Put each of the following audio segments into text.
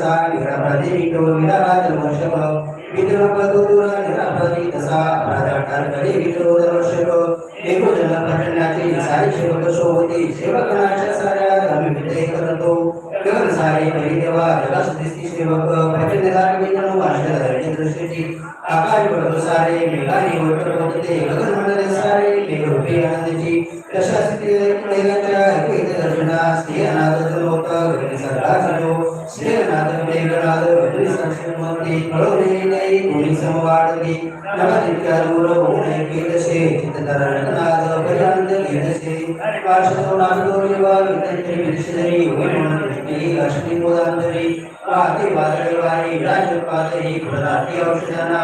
ಗಣಪತಿಟ್ಟು ವಿರವಾದ ವರ್ಷವ ವಿದ್ರುಪದೂರ ಗಣಪತಿ ದಸಾ ಪ್ರಾಧಾನ್ಯದಲ್ಲಿ ವಿರೋಧ ವರ್ಷಗಳು ಬೇಕು ಜನ ಪಟ್ಟಣಾತಿ ಸಾರಿ ಶಿವಕ ಶೋಭತಿ ಶಿವಕನಾಶ ಸಾರಾಧಾಮಿ ವಿಧೇಯಕರಂತು ಗಗನ ಸಾರಿ ಪರಿದೇವ ಜಗಸ್ತಿಸ್ತಿ ಶಿವಕ ಪಟ್ಟಣಧಾರ ವಿದ್ಯನು ಅಷ್ಟದ ದೃಷ್ಟಿ आकाश पडतो सारे मेघाने वटर होते गगन मंडले सारे मेघरूपी आनंदाची तशा स्थिती मेघाच्या ऐकू दर्शना स्त्रियनाद लोक गगन सरला सजो श्रीनाथ मेघनाथ श्रीसंस्कृती कळवणे नाही कोणी समवाडली नवदित्या दूर होणे केतसे चित्तधरणनाद पर्यंत केतसे पार्श्वतो नागदो देवा विद्यंतरी विदशरी होईमन दृष्टी लक्ष्मी मोदांतरी पाते वादळे वारी राजपातही प्रदाती औषधाना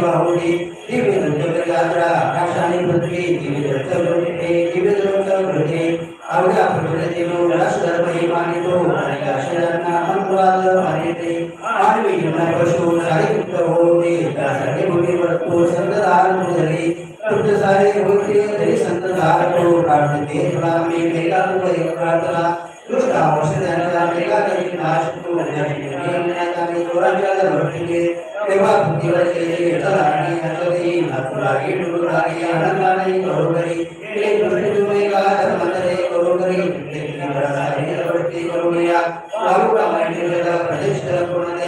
कार्य होते बाहुडी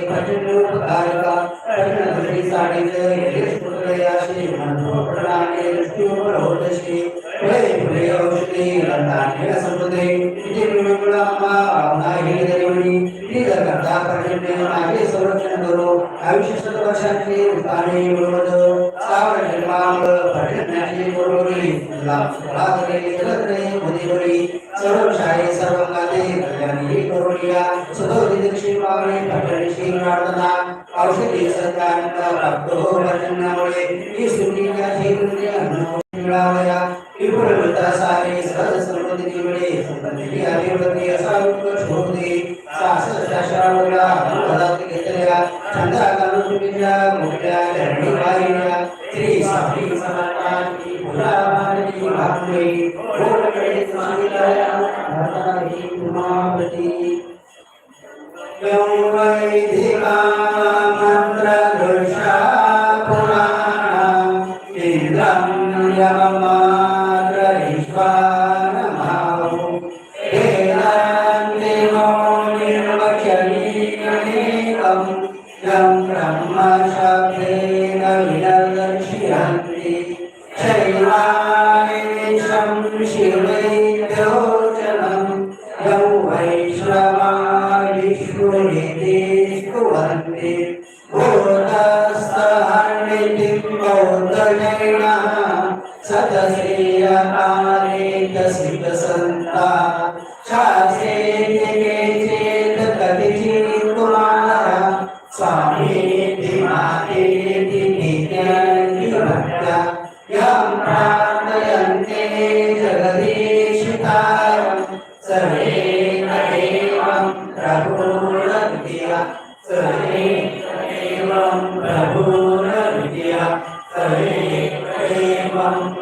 ಪಟಲು ಕಾರಕ ಕರ್ಣದಲ್ಲಿ ಸಾಡಿದ ಎಲೆಸ್ಪುರಯ ಶ್ರೀ ಮಂತ್ರೋಪಡಲಾಗಿ ದೃಷ್ಟಿಯೋಪರ ಹೋದ ಶ್ರೀ ಪ್ರಯ ಪ್ರಯ ಔಷಧಿ ಗ್ರಂಥಾನ್ಯ ಸಂಪದೆ ಸಂರಕ್ಷಣೆ विपुल वृत्ता सारे सहज समृद्धी मिळे संपत्ती अधिपती असा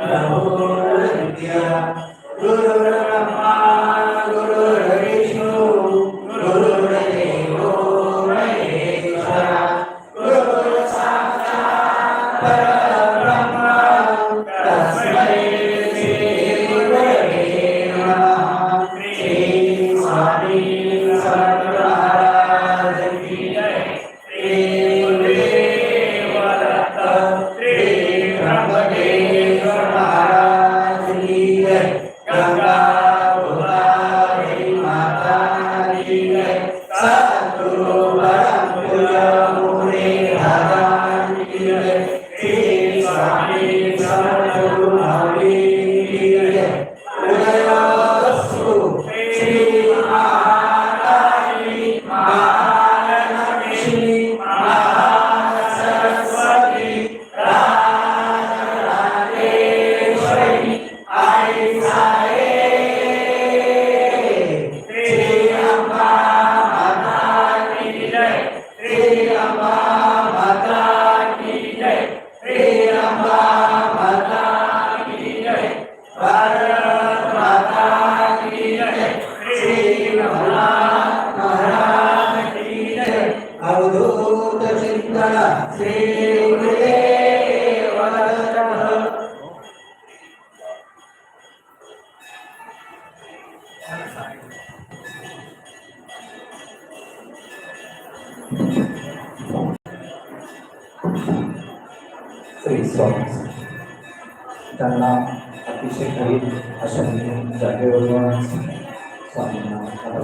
la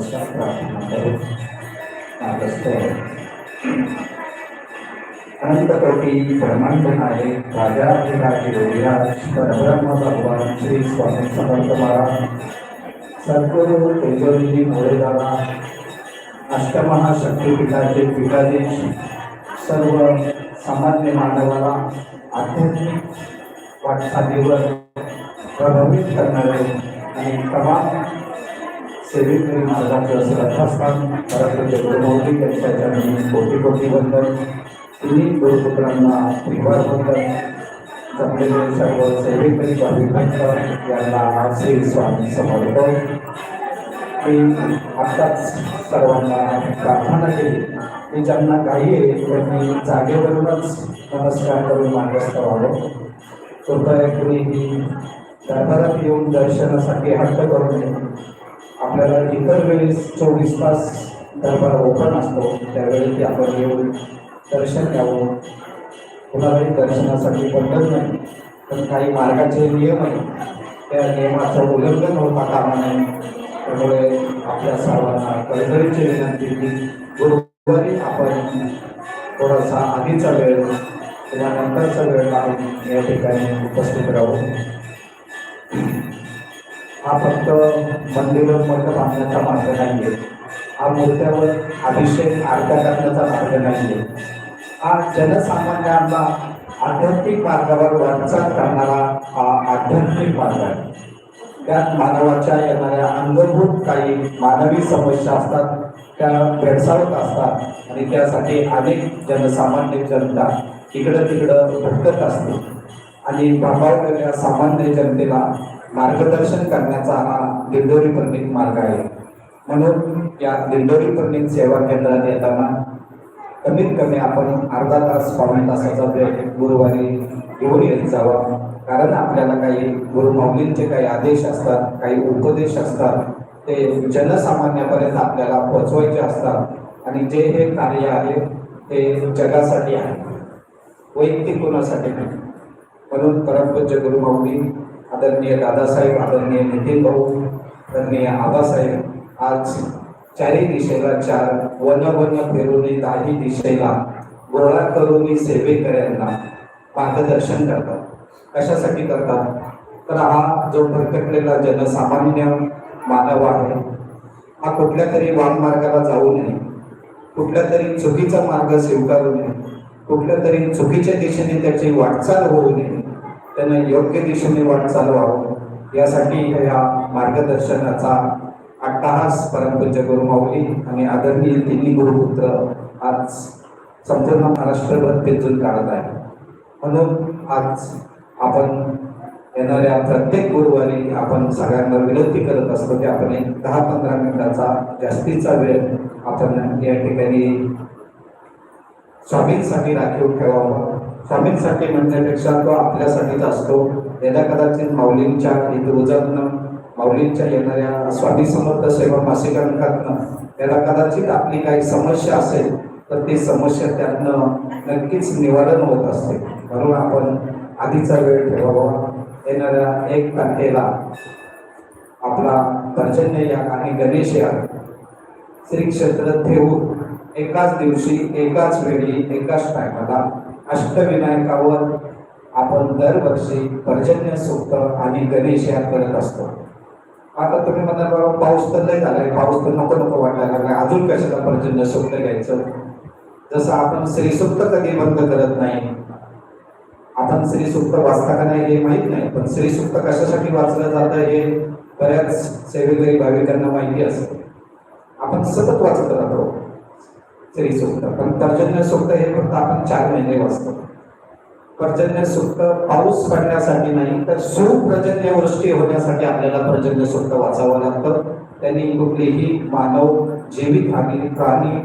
नमस्कार प्रार्थना करू मागस्त अनंत कोटी ब्रह्मांड आहे राजा राजे योगीराज परब्रह्म भगवान श्री स्वामी समर्थ महाराज सद्गुरु तेजोजी मोरेदादा अष्टमहाशक्तीपीठाचे पीठाधीश सर्व सामान्य मानवाला आध्यात्मिक वाटचालीवर प्रभावित करणारे आणि तमाम सेवेकरी मार्गाचं श्रद्धास्थान परत गुरुमौली यांच्या चरणी कोटी कोटी बंधन तिन्ही गुरुपुत्रांना त्रिवार बंधन जमलेले सर्व सेवेकरी भाविकांत यांना आज श्री स्वामी समर्थ मी आत्ताच सर्वांना प्रार्थना केली. की ज्यांना काही आहे त्यांनी जागेवरूनच नमस्कार करून मार्गस्थ व्हावं. कृपया कुणीही दरबारात येऊन दर्शनासाठी हट्ट करू नये. आपल्याला इतर वेळेस चोवीस तास दरबार ओपन असतो त्यावेळी ते आपण येऊन दर्शन घ्यावं. कुणालाही दर्शनासाठी बंधन नाही पण काही मार्गाचे नियम आहेत. त्या नियमाचं उल्लंघन होता कामा नये त्यामुळे आपल्या सर्वांना कळकळीची विनंती की गुरुवारी आपण थोडासा आधीचा वेळ किंवा नंतरचा वेळ लावून या ठिकाणी उपस्थित राहू. हा फक्त मंदिर मठ बांधण्याचा मार्ग नाही आहे हा मूर्त्यावर अभिषेक आरत्या करण्याचा मार्ग नाही आहे हा जनसामान्यांना आध्यात्मिक मार्गावर वाटचाल करणारा हा आध्यात्मिक मार्ग आहे. त्यात मानवाच्या येणाऱ्या अंगभूत काही मानवी समस्या असतात त्या भेडसावत असतात आणि त्यासाठी अनेक जनसामान्य जनता इकडं तिकडं भटकत असते. आणि प्रभाव सामान्य जनतेला मार्गदर्शन करण्याचा हा दिंडोरी प्रतीक मार्ग आहे. म्हणून या दिंडोरी प्रतीक सेवा केंद्रात येताना कमीत कमी आपण अर्धा तास पावणे तासाचा वेळ गुरुवारी घेऊन येत जावा. कारण आपल्याला काही गुरुमाऊलींचे काही आदेश असतात काही उपदेश असतात ते जनसामान्यापर्यंत आपल्याला पोचवायचे असतात. आणि जे हे कार्य आहे ते जगासाठी आहे. वैयक्तिक कोणासाठी नाही. म्हणून परमपूज्य गुरुमाऊली आदरणीय दादासाहेब आदरणीय नितीन भाऊ आदरणीय आबासाहेब आज चारही दिशेला चार वन वन फिरून दाही दिशेला गोळा करून सेवेकऱ्यांना मार्गदर्शन करतात. कशासाठी करतात? तर हा जो भरकटलेला जनसामान्य मानव आहे हा कुठल्या तरी वाममार्गाला जाऊ नये कुठल्या तरी चुकीचा मार्ग स्वीकारू नये कुठल्या तरी चुकीच्या दिशेने त्याची वाटचाल होऊ नये त्यांना योग्य दिशेने वाटचाल व्हावं यासाठी या मार्गदर्शनाचा अट्टहास परमपूज्य गुरुमाऊली आणि आदरणीय तिन्ही गुरुपुत्र आज संपूर्ण महाराष्ट्रभर पेचून काढत आहे म्हणून आज आपण येणाऱ्या प्रत्येक गुरुवारी आपण सगळ्यांना विनंती करत असतो की आपण एक दहा पंधरा मिनिटाचा जास्तीचा वेळ आपण या ठिकाणी स्वामींसाठी राखीव ठेवावा. स्वामींसाठी म्हणण्यापेक्षा तो आपल्यासाठीच असतो. यदा कदाचित माऊलींच्या रोजातनं माऊलींच्या येणाऱ्या स्वामी समर्थ सेवा मासिकांकातनं याला कदाचित आपली काही समस्या असेल तर ती समस्या त्यातनं नक्कीच निवारण होत असते. म्हणून आपण आधीचा वेळ ठेवावा. येणाऱ्या एक तारखेला आपला पर्जन्य या आणि गणेश या श्री क्षेत्र ठेवून एकाच दिवशी एकाच वेळी एकाच टायमाला अष्टविनायकावर आपण दरवर्षी पर्जन्य सूक्त आणि गणेश या करत असतो. आता तुम्ही म्हणाल बाबा पाऊस तर नाही झालाय पाऊस तर नको नको वाटायला लागला. अजून कशाला पर्जन्य सूक्त घ्यायचं? जसं आपण श्रीसूक्त कधी बंद करत नाही. आपण श्रीसूक्त वाचता का नाही हे माहीत नाही पण श्रीसूक्त कशासाठी वाचलं जातं हे बऱ्याच सेवेकरी भाविकांना माहिती असते. आपण सतत वाचत राहतो. श्रीसूक्त पण पर्जन्य सूक्त हे फक्त आपण चार महिने वाचतो. पर्जन्य सूक्त पाऊस पडण्यासाठी नाही तर सुपर्जन्य वृष्टी होण्यासाठी आपल्याला पर्जन्य सूक्त वाचावं लागतं. त्यांनी कुठलीही मानव जीवित हानी प्राणी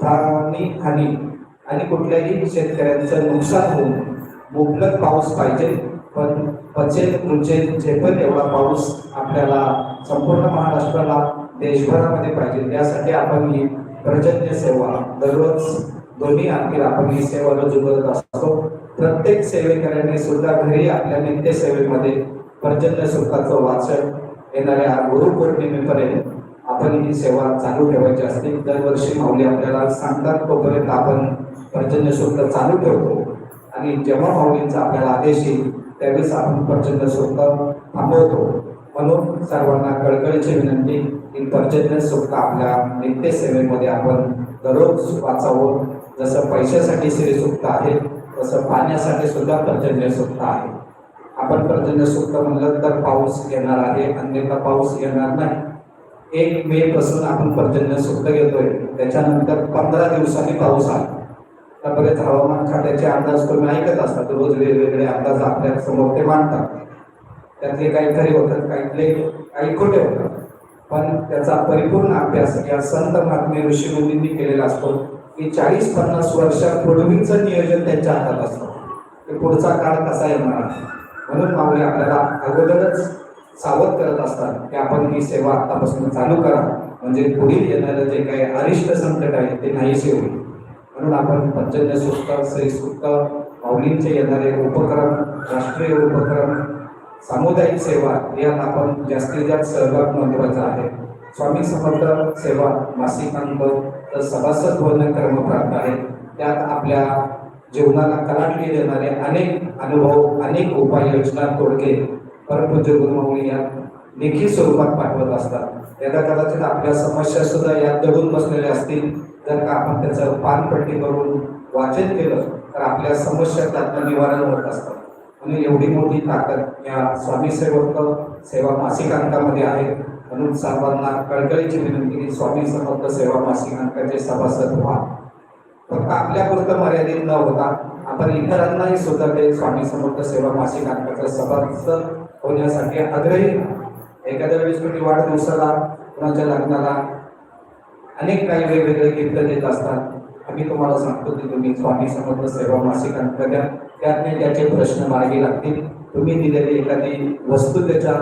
प्राणी हानी आणि कुठल्याही शेतकऱ्यांचं नुकसान होऊन मुबलक पाऊस पाहिजे. पण पचेल रुचेल झेपेल एवढा पाऊस आपल्याला संपूर्ण महाराष्ट्राला देशभरामध्ये पाहिजे. त्यासाठी आपण ही पर्जन्य सेवा दररोज दोन्ही आतील आपण ही सेवा रजू करत असतो. प्रत्येक सेवेकऱ्याने सुद्धा घरी आपल्या नित्य सेवेमध्ये पर्जन्य सुखाचं वाचन येणाऱ्या गुरुपौर्णिमेपर्यंत आपण ही सेवा चालू ठेवायची असते. दरवर्षी माऊली आपल्याला सांगतात तोपर्यंत आपण पर्जन्य शुल्क चालू ठेवतो. आणि जेव्हा माऊलींचा आपल्याला आदेश येईल त्यावेळेस आपण पर्जन्य शुल्क थांबवतो. म्हणून सर्वांना कळकळीची विनंती की पर्जन्य शुल्क आपल्या नित्य सेवेमध्ये आपण दररोज वाचावं जसं पैशासाठी श्रीसुक्त आहे तसं पाण्यासाठी सुद्धा पर्जन्य सुक्त आहे. आपण पर्जन्य सुक्त म्हणलं तर पाऊस येणार आहे अन्यथा पाऊस येणार नाही. एक मे पासून आपण पर्जन्य सुक्त घेतोय. त्याच्यानंतर पंधरा दिवसांनी पाऊस आला. तर बरेच हवामान खात्याचे अंदाज तुम्ही ऐकत असतात रोज वेगवेगळे अंदाज आपल्यासमोर ते मांडतात. त्यातले काही खरे होतात काही काही खोटे होतात. पण त्याचा परिपूर्ण अभ्यास या संत महात्मे ऋषीमुनींनी केलेला असतो. की चाळीस पन्नास वर्षापूर्वीचं नियोजन त्यांच्या हातात असतं. की पुढचा काळ कसा येणार? म्हणून माऊली आपल्याला अगोदरच सावध करत असतात की आपण ही सेवा आतापासून चालू करा. म्हणजे पुढील येणारं जे काही अरिष्ट संकट आहे ते नाहीसे होईल. म्हणून आपण पंचन्य सुस्त श्री माऊलींचे येणारे उपक्रम राष्ट्रीय उपक्रम सामुदायिक सेवा यात आपण जास्तीत जास्त सहभाग महत्त्वाचा आहे. स्वामी समर्थ सेवा मासिकांवर तर सभासद धोरण क्रमप्राप्त आहे. त्यात आपल्या जीवनाला कलाटली देणारे अनेक अनुभव अनेक उपाययोजना तोडके परमपूज्य गुरुमौली या लेखी स्वरूपात पाठवत असतात. त्याचा कदाचित आपल्या समस्या सुद्धा यात दडून बसलेल्या असतील. जर का आपण त्याचं पानपट्टी करून वाचन केलं तर आपल्या समस्या त्यातनं निवारण होत असतात म्हणून एवढी मोठी ताकद या स्वामी सेवक सेवा मासिकांकामध्ये आहे. म्हणून सर्वांना कळकळीची विनंती की स्वामी समर्थ सेवा मासिकांकाचे सभासद व्हा. फक्त आपल्यापुरतं मर्यादित न होता आपण इतरांनाही सुद्धा ते स्वामी समर्थ सेवा मासिकांकाचं सभासद होण्यासाठी आग्रही एखाद्या वेळेस तुम्ही वाढदिवसाला कुणाच्या लग्नाला अनेक काही वेगवेगळे गिफ्ट देत असतात. आम्ही तुम्हाला सांगतो की तुम्ही स्वामी समर्थ सेवा मासिकांक द्या. त्यातने त्याचे प्रश्न मार्गी लागतील. तुम्ही दिलेली एखादी वस्तू त्याच्या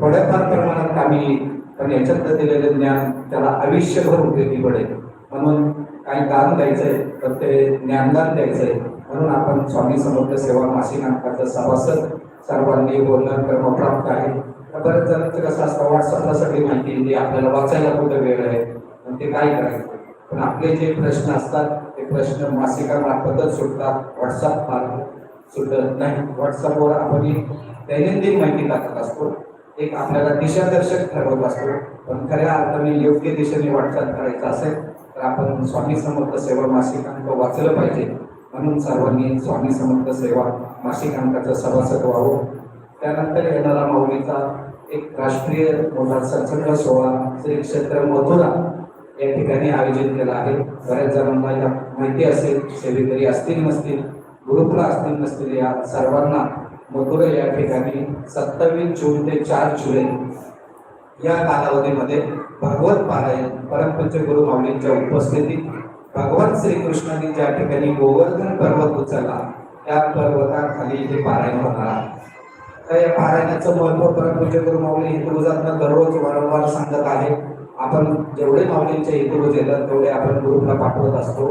थोड्याफार प्रमाणात कामी येईल पण याच्यात दिलेलं ज्ञान त्याला आयुष्यभर उपयोगी पडेल. म्हणून काही दान द्यायचंय तर ते ज्ञानदान द्यायचंय. म्हणून आपण स्वामी समर्थ सेवा मासिक नाटकाचं सभासद सर्वांनी बोलणं क्रमप्राप्त आहे. तर बरेच जणांचं कसं असतं व्हॉट्सअपला सगळी माहिती येते आपल्याला वाचायला कुठं वेळ आहे पण ते काय करायचं? पण आपले जे प्रश्न असतात ते प्रश्न मासिकामार्फतच सुटतात व्हॉट्सअप मार्फत सुटत नाही. व्हॉट्सअपवर आपण दैनंदिन माहिती टाकत असतो. एक आपल्याला दिशादर्शक ठरवत असतो. पण खऱ्या अर्थाने योग्य दिशेने वाटचाल करायचं असेल तर आपण स्वामी समर्थ सेवा मासिकांक वाचलं पाहिजे. म्हणून सर्वांनी स्वामी समर्थ सेवा मासिकांकाचं सभासद व्हावं. त्यानंतर येणारा माऊलीचा एक राष्ट्रीय मोठा सचंड सोहळा श्री क्षेत्र मथुरा या ठिकाणी आयोजित केला आहे. बऱ्याच जणांना या माहिती असेल सेवेकरी असतील नसतील गुरुकुल असतील नसतील या सर्वांना मथुरा या ठिकाणी सत्तावीस जून ते चार जुलै या कालावधीमध्ये भगवत पारायण परमपंच गुरु माऊलींच्या उपस्थितीत भगवान श्रीकृष्णाने ज्या ठिकाणी गोवर्धन पर्वत उचलला त्या पर्वताखाली इथे पारायण होणार तर या पारायणाचं महत्त्व परमपंच गुरु माऊली हिंदुजातनं दररोज वारंवार सांगत आहे आपण जेवढे माऊलींचे हिंदुज येतात तेवढे आपण गुरुला पाठवत असतो.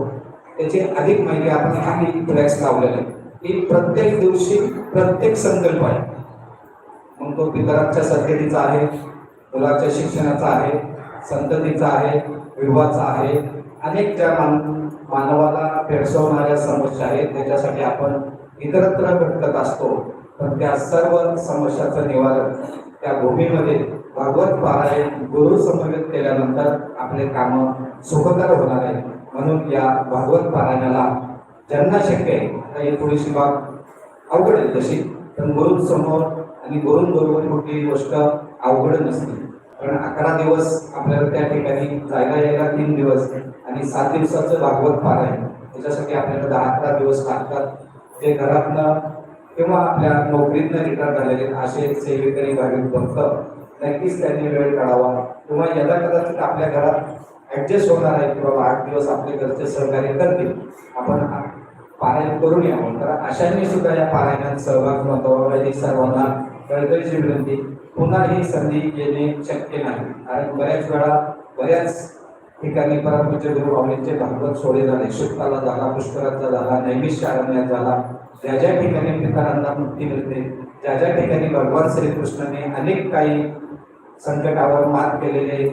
त्याची अधिक माहिती आपण खाली फ्लॅक्स लावलेला आहे. की प्रत्येक दिवशी प्रत्येक संकल्प आहे. मग तो पितराच्या सद्गतीचा आहे मुलाच्या शिक्षणाचा आहे संततीचा आहे विवाहाचा आहे अनेक ज्या मान मानवाला भेडसवणाऱ्या समस्या आहेत त्याच्यासाठी आपण इतरत्र भटकत असतो. पण त्या सर्व समस्याचं निवारण त्या भूमीमध्ये भागवत पारायण गुरु समवेत केल्यानंतर आपले कामं सुखकर होणार आहे म्हणून या भागवत पारायणाला ज्यांना शक्य आहे आता ही थोडीशी बाब अवघड आहे तशी पण गुरुंसमोर आणि गुरुंबरोबर कुठली गोष्ट अवघड नसते. कारण अकरा दिवस आपल्याला त्या ठिकाणी जायला यायला तीन दिवस आणि सात दिवसाचं भागवत पारायण. त्याच्यासाठी आपल्याला दहा अकरा दिवस लागतात. जे घरातनं किंवा आपल्या नोकरीतनं रिटायर झालेले असे सेवेकरी भाविक भक्त नक्कीच त्यांनी वेळ काढावा. किंवा यदा कदाचित आपल्या घरात ऍडजस्ट होणार आहे. की बाबा आठ दिवस आपले घरचे सहकार्य करतील. आपण पारायण करून यावं तर अशांनी सुद्धा या पारायणात सहभाग नोंदवावा. ही सर्वांना कळकळीची विनंती. पुन्हा ही संधी येणे शक्य नाही. कारण बऱ्याच वेळा बऱ्याच ठिकाणी परमपूज्य गुरु माऊलींचे भागवत सोडे झाले. शुक्ताला झाला पुष्कराचा झाला नैमिष शारण्यात झाला. ज्या ज्या ठिकाणी पितरांना मुक्ती मिळते ज्या ज्या ठिकाणी भगवान श्रीकृष्णाने अनेक काही संकटावर मात केलेले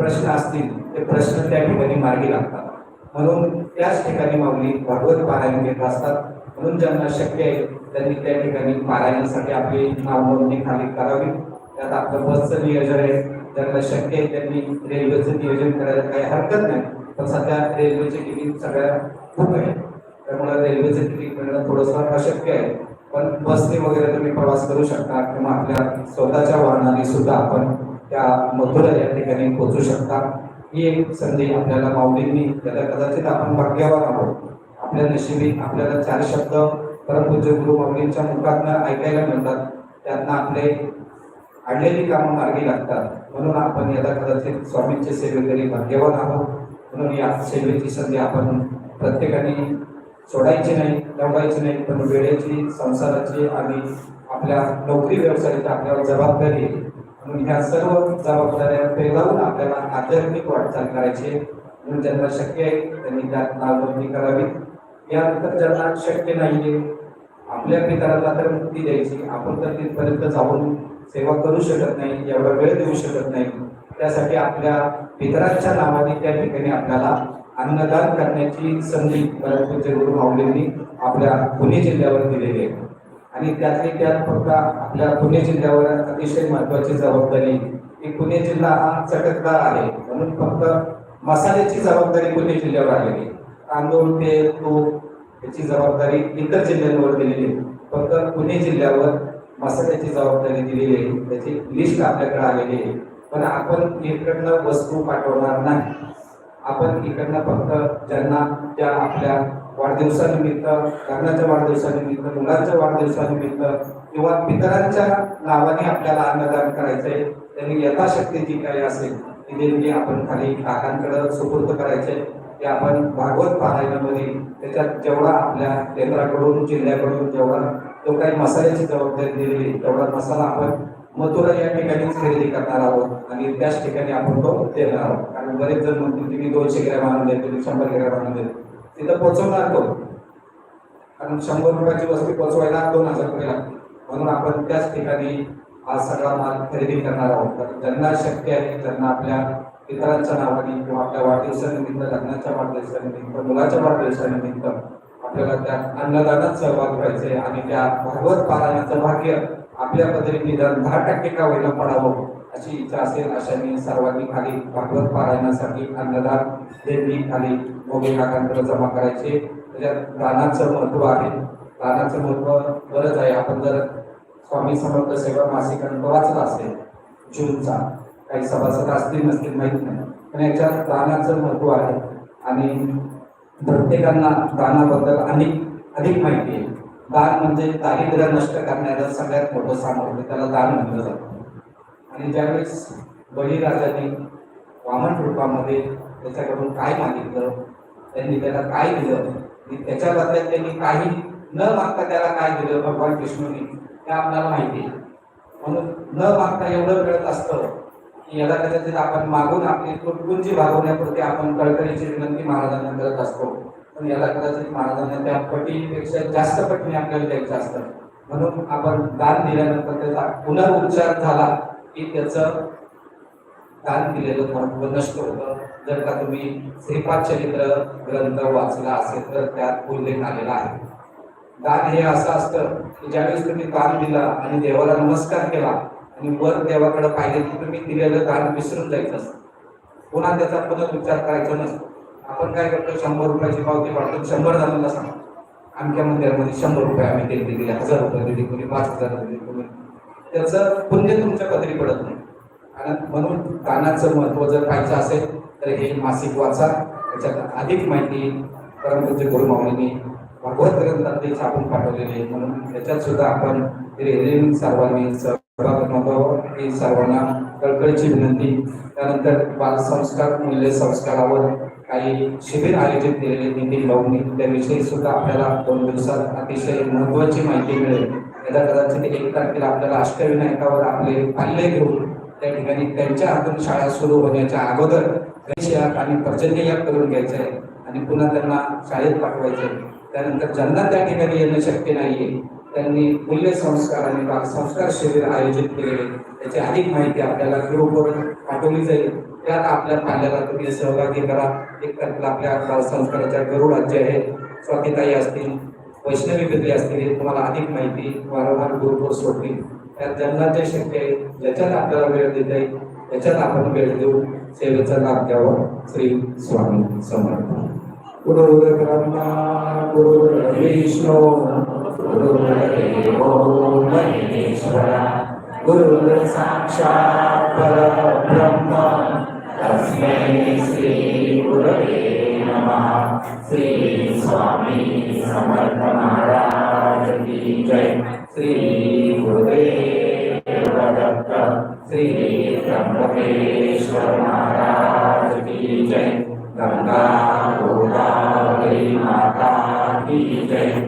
प्रश्न असतील ते प्रश्न त्या ठिकाणी मार्गी लागतात. म्हणून त्याच ठिकाणी माऊली भागवत पारायण घेत असतात म्हणून ज्यांना शक्य आहे त्यांनी त्या ठिकाणी पारायणासाठी आपली नाव नोंदणी खाली करावी. त्यात आपलं बसचं नियोजन आहे. ज्यांना शक्य आहे त्यांनी रेल्वेचं नियोजन करायला काही हरकत नाही. पण सध्या रेल्वेचे तिकीट सगळ्या खूप आहे त्यामुळे रेल्वेचं तिकीट मिळणं थोडंसं अशक्य आहे. पण बसने वगैरे तुम्ही प्रवास करू शकता किंवा आपल्या स्वतःच्या वाहनाने सुद्धा आपण त्या मथुरा या ठिकाणी पोहोचू शकता ही एक संधी आपल्याला माऊलींनी त्याला कदाचित आपण भाग्यवान आहोत. आपल्या नशिबी आपल्याला चार शब्द परमपूज्य गुरु माऊलींच्या मुखातनं ऐकायला मिळतात. त्यांना आपले अडलेली कामं मार्गी लागतात. म्हणून आपण यदा कदाचित स्वामींचे सेवेकरी भाग्यवान आहोत. म्हणून या सेवेची संधी आपण प्रत्येकाने सोडायची नाही लढवायची नाही पण वेळेची संसाराची आणि आपल्या नोकरी व्यवसायाची आपल्यावर जबाबदारी आहे म्हणून ह्या सर्व जबाबदाऱ्या पेलावून आपल्याला आध्यात्मिक वाटचाल करायची म्हणून ज्यांना शक्य आहे त्यांनी त्यात नावनोंदणी करावी. यानंतर ज्यांना शक्य नाहीये आपल्या पितरांना तर मुक्ती द्यायची. आपण तर तिथपर्यंत जाऊन सेवा करू शकत नाही एवढा वेळ देऊ शकत नाही. त्यासाठी आपल्या पितरांच्या नावाने त्या ठिकाणी आपल्याला अन्नदान करण्याची संधी परमपूज्य गुरु माऊलींनी आपल्या पुणे जिल्ह्यावर दिलेली आहे. आणि त्यातली त्यात फक्त आपल्या पुणे जिल्ह्यावर अतिशय महत्वाची जबाबदारी की पुणे जिल्हा हा चटकदार आहे. म्हणून फक्त मसाल्याची जबाबदारी पुणे जिल्ह्यावर आलेली. तांदूळ तेल तूप याची जबाबदारी इतर जिल्ह्यांवर दिलेली. आहे फक्त पुणे जिल्ह्यावर मसाल्याची जबाबदारी दिलेली आहे. त्याची लिस्ट आपल्याकडे आलेली आहे. पण आपण इकडनं वस्तू पाठवणार नाही. आपण इकडनं फक्त ज्यांना त्या आपल्या वाढदिवसानिमित्त लग्नाच्या वाढदिवसानिमित्त मुलांच्या वाढदिवसानिमित्त किंवा पितरांच्या नावाने आपल्याला अन्नदान करायचंय त्यांनी यथाशक्ती जी काही असेल ती देणगी आपण खाली काकांकडे सुपूर्द करायचे ते आपण भागवत पारायणामध्ये त्याच्यात जेवढा आपल्या केंद्राकडून जिल्ह्याकडून जेवढा तो काही मसाल्याची जबाबदारी दिलेली तेवढा मसाला आपण मथुरा या ठिकाणीच खरेदी करणार आहोत आणि त्याच ठिकाणी आपण तो देणार आहोत. कारण बरेच जण म्हणतील की मी दोनशे ग्रॅम आणून देतो मी शंभर ग्रॅम आणून देतो तिथं पोहोचवणार तो कारण शंभर रुपयाची वस्तू पोचवायला दोन हजार रुपये लागतील म्हणून आपण त्याच ठिकाणी आज सगळा माल खरेदी करणार आहोत. तर ज्यांना शक्य आहे त्यांना आपल्या इतरांच्या नावाने किंवा आपल्या वाढदिवसानिमित्त लग्नाच्या वाढदिवसानिमित्त मुलाच्या वाढदिवसानिमित्त आपल्याला त्या अन्नदानात सहभाग व्हायचे आणि त्या भागवत पारायणाचं भाग्य आपल्या पदरी निदान दहा टक्के का होईना पडावं अशी इच्छा असेल अशा मी सर्वांनी खाली भागवत पारायणासाठी अन्नदान देणगी खाली मोगे काकांकडे जमा करायचे. त्याच्यात दानाचं महत्त्व आहे. दानाचं महत्त्व बरंच आहे. आपण जर स्वामी समर्थ सेवा मासिक अंक वाचला असेल जूनचा काही सभासद असतील नसतील माहीत नाही. पण याच्यात दानाचं महत्त्व आहे. आणि प्रत्येकांना दानाबद्दल अनेक अधिक माहिती आहे. दान म्हणजे दारिद्र्य नष्ट करण्याचं सगळ्यात मोठं सामर्थ्य. त्याला दान म्हटलं जातं. आणि ज्यावेळेस बळीराजाने वामन रूपामध्ये त्याच्याकडून काय मागितलं त्यांनी त्याला काय दिलं? आणि त्याच्या बदल्यात त्यांनी काही न मागता त्याला काय दिलं? भगवान विष्णूने. ते आपल्याला माहिती आहे. म्हणून न मागता एवढं मिळत असतं की याला कदाचित आपण मागून आपली तुटपुंजी भागवण्यापुरती आपण कळकळीची विनंती महाराजांना करत असतो. पण याला कदाचित महाराजांना त्या पटीपेक्षा जास्त पटीने आपल्याला द्यायचं असतं. म्हणून आपण दान दिल्यानंतर त्याचा पुनरुच्चार झाला की त्याचं दान केलेलं महत्त्व नष्ट होतं. जर का तुम्ही श्रीपाद चरित्र ग्रंथ वाचला असेल तर त्यात उल्लेख आलेला आहे. दान हे असं असतं की ज्यावेळेस तुम्ही दान दिला आणि देवाला नमस्कार केला आणि वर देवाकडे पाहिजे की तुम्ही दिलेलं दान विसरून जायचं असतं. पुन्हा त्याचा पुनरुच्चार करायचा नसतो. आपण काय करतो? शंभर रुपयाची पावती पाठवून शंभर जणांना सांगतो. आमच्या मंदिरामध्ये शंभर रुपये आम्ही देते दिले हजार रुपये दिले कोणी पाच हजार दिले. कोणी त्याचं पुण्य तुमच्या पदरी पडत नाही. म्हणून कानाचं महत्त्व जर पाहायचं असेल तर हे मासिक वाचा. त्याच्यात अधिक माहिती परमपूज्य गुरुमाऊलींनी भागवत ग्रंथातली छापून पाठवलेले आहे. म्हणून त्याच्यात सुद्धा आपण सर्वांनी सहभाग ही सर्वांना कळकळीची विनंती. त्यानंतर बालसंस्कार मूल्य संस्कारावर काही शिबिर आयोजित केलेले नितीन भाऊंनी. त्याविषयी सुद्धा आपल्याला दोन दिवसात अतिशय महत्वाची माहिती मिळेल. यदा कदाचित एक तारखेला आपल्याला अष्टविनायकावर आपले पाल्य घेऊन त्या ठिकाणी त्यांच्या हातून शाळा सुरू होण्याच्या अगोदर गणेश आणि पर्जन्ययाग करून घ्यायचं आहे आणि पुन्हा त्यांना शाळेत पाठवायचं. आहे त्यानंतर ज्यांना त्या ठिकाणी येणं शक्य नाहीये त्यांनी मूल्य संस्कार आणि बालसंस्कार शिबिर आयोजित केलेले. त्याची अधिक माहिती आपल्याला ग्रुपवर पाठवली जाईल. त्यात आपल्या पाल्याला तुम्ही सहभागी करा. एक तर आपल्या बालसंस्काराच्या गरुड राज्य आहे स्वातीताई असतील वैष्णवी बिद्री असतील तुम्हाला अधिक माहिती वारंवार ग्रुपवर सोडतील. त्यात ज्यांना जे शक्य आहे ज्याच्यात आपल्याला वेळ देता येईल त्याच्यात आपण वेळ देऊ सेवेचा लाभ द्यावा श्री स्वामी समर्थ. गुरु ब्रह्मा गुरु विष्णू गुरु महेश्वरा गुरु साक्षात परब्रह्म. तस्मै श्री गुरवे नमः. श्री स्वामी समर्थ महाराज की जय. श्री गुरुदेव श्री त्र्यंबकेश्वर महाराज की जय। गंगा गोदावरी माता की जय।